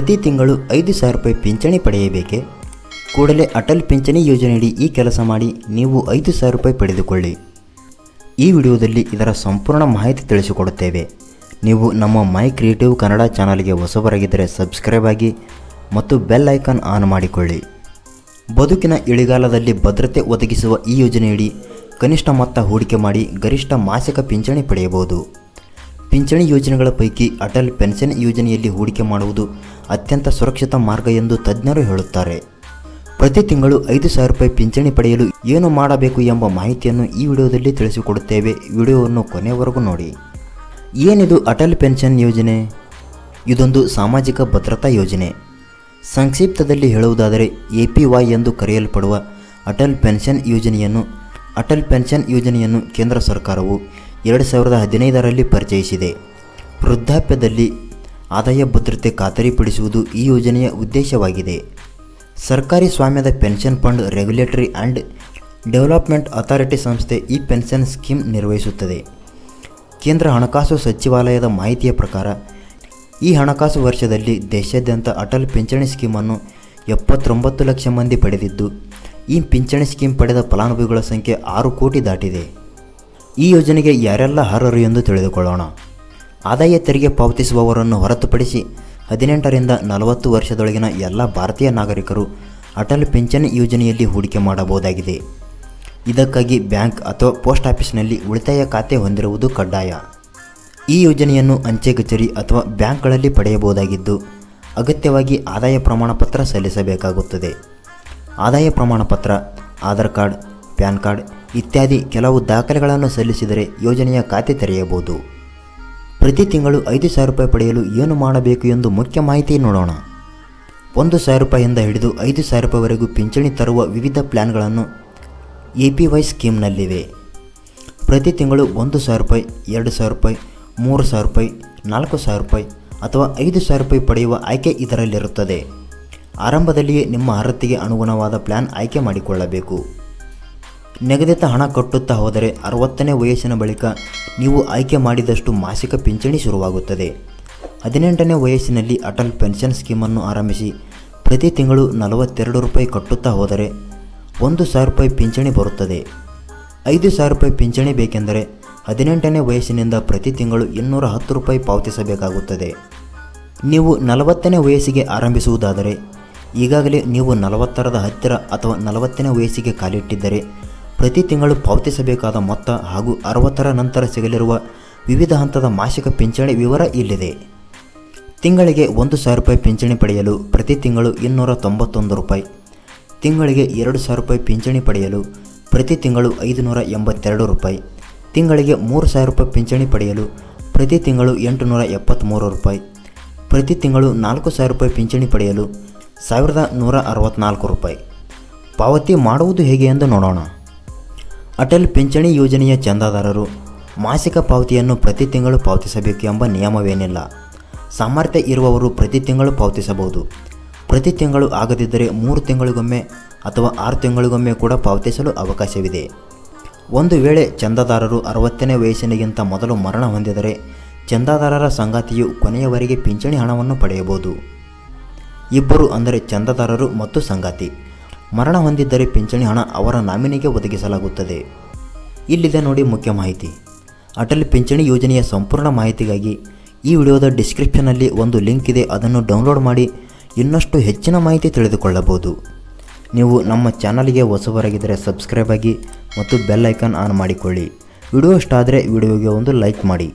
ಪ್ರತಿ ತಿಂಗಳು ಐದು ಸಾವಿರ ರೂಪಾಯಿ ಪಿಂಚಣಿ ಪಡೆಯಬೇಕೆ? ಕೂಡಲೇ ಅಟಲ್ ಪಿಂಚಣಿ ಯೋಜನೆಯಡಿ ಈ ಕೆಲಸ ಮಾಡಿ ನೀವು ಐದು ಸಾವಿರ ರೂಪಾಯಿ ಪಡೆದುಕೊಳ್ಳಿ. ಈ ವಿಡಿಯೋದಲ್ಲಿ ಇದರ ಸಂಪೂರ್ಣ ಮಾಹಿತಿ ತಿಳಿಸಿಕೊಡುತ್ತೇವೆ. ನೀವು ನಮ್ಮ ಮೈ ಕ್ರಿಯೇಟಿವ್ ಕನ್ನಡ ಚಾನಲ್ಗೆ ಹೊಸಬರಾಗಿದ್ದರೆ ಸಬ್ಸ್ಕ್ರೈಬ್ ಆಗಿ ಮತ್ತು ಬೆಲ್ ಐಕಾನ್ ಆನ್ ಮಾಡಿಕೊಳ್ಳಿ. ಬದುಕಿನ ಇಳಿಗಾಲದಲ್ಲಿ ಭದ್ರತೆ ಒದಗಿಸುವ ಈ ಯೋಜನೆಯಡಿ ಕನಿಷ್ಠ ಮೊತ್ತ ಹೂಡಿಕೆ ಮಾಡಿ ಗರಿಷ್ಠ ಮಾಸಿಕ ಪಿಂಚಣಿ ಪಡೆಯಬಹುದು. ಪಿಂಚಣಿ ಯೋಜನೆಗಳ ಪೈಕಿ ಅಟಲ್ ಪೆನ್ಷನ್ ಯೋಜನೆಯಲ್ಲಿ ಹೂಡಿಕೆ ಮಾಡುವುದು ಅತ್ಯಂತ ಸುರಕ್ಷಿತ ಮಾರ್ಗ ಎಂದು ತಜ್ಞರು ಹೇಳುತ್ತಾರೆ. ಪ್ರತಿ ತಿಂಗಳು ಐದು ಸಾವಿರ ರೂಪಾಯಿ ಪಿಂಚಣಿ ಪಡೆಯಲು ಏನು ಮಾಡಬೇಕು ಎಂಬ ಮಾಹಿತಿಯನ್ನು ಈ ವಿಡಿಯೋದಲ್ಲಿ ತಿಳಿಸಿಕೊಡುತ್ತೇವೆ. ವಿಡಿಯೋವನ್ನು ಕೊನೆಯವರೆಗೂ ನೋಡಿ. ಏನಿದು ಅಟಲ್ ಪೆನ್ಷನ್ ಯೋಜನೆ? ಇದೊಂದು ಸಾಮಾಜಿಕ ಭದ್ರತಾ ಯೋಜನೆ. ಸಂಕ್ಷಿಪ್ತದಲ್ಲಿ ಹೇಳುವುದಾದರೆ ಎ ಪಿ ವೈ ಎಂದು ಕರೆಯಲ್ಪಡುವ ಅಟಲ್ ಪೆನ್ಷನ್ ಯೋಜನೆಯನ್ನು ಅಟಲ್ ಪೆನ್ಷನ್ ಯೋಜನೆಯನ್ನು ಕೇಂದ್ರ ಸರ್ಕಾರವು ಎರಡು ಸಾವಿರದ ಹದಿನೈದರಲ್ಲಿ ಪರಿಚಯಿಸಿದೆ. ವೃದ್ಧಾಪ್ಯದಲ್ಲಿ ಆದಾಯ ಭದ್ರತೆ ಖಾತರಿಪಡಿಸುವುದು ಈ ಯೋಜನೆಯ ಉದ್ದೇಶವಾಗಿದೆ. ಸರ್ಕಾರಿ ಸ್ವಾಮ್ಯದ pension fund regulatory and development authority ಸಂಸ್ಥೆ ಈ ಪೆನ್ಷನ್ ಸ್ಕೀಮ್ ನಿರ್ವಹಿಸುತ್ತದೆ. ಕೇಂದ್ರ ಹಣಕಾಸು ಸಚಿವಾಲಯದ ಮಾಹಿತಿಯ ಪ್ರಕಾರ, ಈ ಹಣಕಾಸು ವರ್ಷದಲ್ಲಿ ದೇಶಾದ್ಯಂತ ಅಟಲ್ ಪಿಂಚಣಿ ಸ್ಕೀಮನ್ನು ಎಪ್ಪತ್ತೊಂಬತ್ತು ಲಕ್ಷ ಮಂದಿ ಪಡೆದಿದ್ದು, ಈ ಪಿಂಚಣಿ ಸ್ಕೀಮ್ ಪಡೆದ ಫಲಾನುಭವಿಗಳ ಸಂಖ್ಯೆ ಆರು ಕೋಟಿ ದಾಟಿದೆ. ಈ ಯೋಜನೆಗೆ ಯಾರೆಲ್ಲ ಅರ್ಹರು ಎಂದು ತಿಳಿದುಕೊಳ್ಳೋಣ. ಆದಾಯ ತೆರಿಗೆ ಪಾವತಿಸುವವರನ್ನು ಹೊರತುಪಡಿಸಿ ಹದಿನೆಂಟರಿಂದ ನಲವತ್ತು ವರ್ಷದೊಳಗಿನ ಎಲ್ಲ ಭಾರತೀಯ ನಾಗರಿಕರು ಅಟಲ್ ಪಿಂಚಣಿ ಯೋಜನೆಯಲ್ಲಿ ಹೂಡಿಕೆ ಮಾಡಬಹುದಾಗಿದೆ. ಇದಕ್ಕಾಗಿ ಬ್ಯಾಂಕ್ ಅಥವಾ ಪೋಸ್ಟ್ ಆಫೀಸ್ನಲ್ಲಿ ಉಳಿತಾಯ ಖಾತೆ ಹೊಂದಿರುವುದು ಕಡ್ಡಾಯ. ಈ ಯೋಜನೆಯನ್ನು ಅಂಚೆ ಕಚೇರಿ ಅಥವಾ ಬ್ಯಾಂಕ್ಗಳಲ್ಲಿ ಪಡೆಯಬಹುದಾಗಿದ್ದು, ಅಗತ್ಯವಾಗಿ ಆದಾಯ ಪ್ರಮಾಣಪತ್ರ ಸಲ್ಲಿಸಬೇಕಾಗುತ್ತದೆ. ಆದಾಯ ಪ್ರಮಾಣಪತ್ರ, ಆಧಾರ್ ಕಾರ್ಡ್, ಪ್ಯಾನ್ ಕಾರ್ಡ್ ಇತ್ಯಾದಿ ಕೆಲವು ದಾಖಲೆಗಳನ್ನು ಸಲ್ಲಿಸಿದರೆ ಯೋಜನೆಯ ಖಾತೆ ತೆರೆಯಬಹುದು. ಪ್ರತಿ ತಿಂಗಳು ಐದು ಸಾವಿರ ರೂಪಾಯಿ ಪಡೆಯಲು ಏನು ಮಾಡಬೇಕು ಎಂದು ಮುಖ್ಯ ಮಾಹಿತಿ ನೋಡೋಣ. ಒಂದು ಸಾವಿರ ರೂಪಾಯಿಯಿಂದ ಹಿಡಿದು ಐದು ಸಾವಿರ ರೂಪಾಯಿವರೆಗೂ ಪಿಂಚಣಿ ತರುವ ವಿವಿಧ ಪ್ಲ್ಯಾನ್ಗಳನ್ನು ಎ ಪಿ ವೈ ಸ್ಕೀಮ್ನಲ್ಲಿವೆ. ಪ್ರತಿ ತಿಂಗಳು ಒಂದು ಸಾವಿರ ರೂಪಾಯಿ, ಎರಡು ಸಾವಿರ ರೂಪಾಯಿ, ಮೂರು ಸಾವಿರ ರೂಪಾಯಿ, ನಾಲ್ಕು ಸಾವಿರ ರೂಪಾಯಿ ಅಥವಾ ಐದು ಸಾವಿರ ರೂಪಾಯಿ ಪಡೆಯುವ ಆಯ್ಕೆ ಇದರಲ್ಲಿರುತ್ತದೆ. ಆರಂಭದಲ್ಲಿಯೇ ನಿಮ್ಮ ಅರ್ಹತೆಗೆ ಅನುಗುಣವಾದ ಪ್ಲ್ಯಾನ್ ಆಯ್ಕೆ ಮಾಡಿಕೊಳ್ಳಬೇಕು. ನಿಗದಿತ ಹಣ ಕಟ್ಟುತ್ತಾ ಹೋದರೆ ಅರವತ್ತನೇ ವಯಸ್ಸಿನ ಬಳಿಕ ನೀವು ಆಯ್ಕೆ ಮಾಡಿದಷ್ಟು ಮಾಸಿಕ ಪಿಂಚಣಿ ಶುರುವಾಗುತ್ತದೆ. ಹದಿನೆಂಟನೇ ವಯಸ್ಸಿನಲ್ಲಿ ಅಟಲ್ ಪೆನ್ಷನ್ ಸ್ಕೀಮನ್ನು ಆರಂಭಿಸಿ ಪ್ರತಿ ತಿಂಗಳು ನಲವತ್ತೆರಡು ರೂಪಾಯಿ ಕಟ್ಟುತ್ತಾ ಹೋದರೆ ಒಂದು ಸಾವಿರ ರೂಪಾಯಿ ಪಿಂಚಣಿ ಬರುತ್ತದೆ. ಐದು ಸಾವಿರ ರೂಪಾಯಿ ಪಿಂಚಣಿ ಬೇಕೆಂದರೆ ಹದಿನೆಂಟನೇ ವಯಸ್ಸಿನಿಂದ ಪ್ರತಿ ತಿಂಗಳು ಇನ್ನೂರ ಹತ್ತು ರೂಪಾಯಿ ಪಾವತಿಸಬೇಕಾಗುತ್ತದೆ. ನೀವು ನಲವತ್ತನೇ ವಯಸ್ಸಿಗೆ ಆರಂಭಿಸುವುದಾದರೆ ಈಗಾಗಲೇ ನೀವು ನಲವತ್ತರದ ಹತ್ತಿರ ಅಥವಾ ನಲವತ್ತನೇ ವಯಸ್ಸಿಗೆ ಕಾಲಿಟ್ಟಿದ್ದರೆ ಪ್ರತಿ ತಿಂಗಳು ಪಾವತಿಸಬೇಕಾದ ಮೊತ್ತ ಹಾಗೂ ಅರವತ್ತರ ನಂತರ ಸಿಗಲಿರುವ ವಿವಿಧ ಹಂತದ ಮಾಸಿಕ ಪಿಂಚಣಿ ವಿವರ ಇಲ್ಲಿದೆ. ತಿಂಗಳಿಗೆ ಒಂದು ಸಾವಿರ ರೂಪಾಯಿ ಪಿಂಚಣಿ ಪಡೆಯಲು ಪ್ರತಿ ತಿಂಗಳು ಇನ್ನೂರ ತೊಂಬತ್ತೊಂದು ರೂಪಾಯಿ. ತಿಂಗಳಿಗೆ ಎರಡು ಸಾವಿರ ರೂಪಾಯಿ ಪಿಂಚಣಿ ಪಡೆಯಲು ಪ್ರತಿ ತಿಂಗಳು ಐದುನೂರ ಎಂಬತ್ತೆರಡು ರೂಪಾಯಿ. ತಿಂಗಳಿಗೆ ಮೂರು ಸಾವಿರ ರೂಪಾಯಿ ಪಿಂಚಣಿ ಪಡೆಯಲು ಪ್ರತಿ ತಿಂಗಳು ಎಂಟುನೂರ ಎಪ್ಪತ್ತ್ಮೂರು ರೂಪಾಯಿ. ಪ್ರತಿ ತಿಂಗಳು ನಾಲ್ಕು ಸಾವಿರ ರೂಪಾಯಿ ಪಿಂಚಣಿ ಪಡೆಯಲು ಸಾವಿರದ ನೂರ ಅರವತ್ತ್ನಾಲ್ಕು ರೂಪಾಯಿ. ಪಾವತಿ ಮಾಡುವುದು ಹೇಗೆ ಎಂದು ನೋಡೋಣ. ಅಟಲ್ ಪಿಂಚಣಿ ಯೋಜನೆಯ ಚಂದಾದಾರರು. ಮಾಸಿಕ ಪಾವತಿಯನ್ನು ಪ್ರತಿ ತಿಂಗಳು ಪಾವತಿಸಬೇಕು ಎಂಬ ನಿಯಮವೇನಿಲ್ಲ. ಸಾಮರ್ಥ್ಯ ಇರುವವರು ಪ್ರತಿ ತಿಂಗಳು ಪಾವತಿಸಬಹುದು. ಪ್ರತಿ ತಿಂಗಳು ಆಗದಿದ್ದರೆ ಮೂರು ತಿಂಗಳಿಗೊಮ್ಮೆ ಅಥವಾ ಆರು ತಿಂಗಳಿಗೊಮ್ಮೆ ಕೂಡ ಪಾವತಿಸಲು ಅವಕಾಶವಿದೆ. ಒಂದು ವೇಳೆ ಚಂದಾದಾರರು ಅರವತ್ತನೇ ವಯಸ್ಸಿನಗಿಂತ ಮೊದಲು ಮರಣ ಹೊಂದಿದರೆ ಚಂದಾದಾರರ ಸಂಗಾತಿಯು ಕೊನೆಯವರೆಗೆ ಪಿಂಚಣಿ ಹಣವನ್ನು ಪಡೆಯಬಹುದು. ಇಬ್ಬರು ಅಂದರೆ ಚಂದಾದಾರರು ಮತ್ತು ಸಂಗಾತಿ. ಮರಣ ಹೊಂದಿದ್ದರೆ ಪಿಂಚಣಿ ಹಣ ಅವರ ನಾಮಿನಿಗೆ ಒದಗಿಸಲಾಗುತ್ತದೆ. ಇಲ್ಲಿದೆ ನೋಡಿ ಮುಖ್ಯ ಮಾಹಿತಿ. ಅಟಲ್ ಪಿಂಚಣಿ ಯೋಜನೆಯ ಸಂಪೂರ್ಣ ಮಾಹಿತಿಗಾಗಿ ಈ ವಿಡಿಯೋದ ಡಿಸ್ಕ್ರಿಪ್ಷನಲ್ಲಿ ಒಂದು ಲಿಂಕ್ ಇದೆ, ಅದನ್ನು ಡೌನ್ಲೋಡ್ ಮಾಡಿ ಇನ್ನಷ್ಟು ಹೆಚ್ಚಿನ ಮಾಹಿತಿ ತಿಳಿದುಕೊಳ್ಳಬಹುದು. ನೀವು ನಮ್ಮ ಚಾನಲ್ಗೆ ಹೊಸಬರಾಗಿದ್ದರೆ ಸಬ್ಸ್ಕ್ರೈಬ್ ಆಗಿ ಮತ್ತು ಬೆಲ್ ಐಕಾನ್ ಆನ್ ಮಾಡಿಕೊಳ್ಳಿ. ವಿಡಿಯೋ ಇಷ್ಟ ಆದರೆ ವಿಡಿಯೋಗೆ ಒಂದು ಲೈಕ್ ಮಾಡಿ.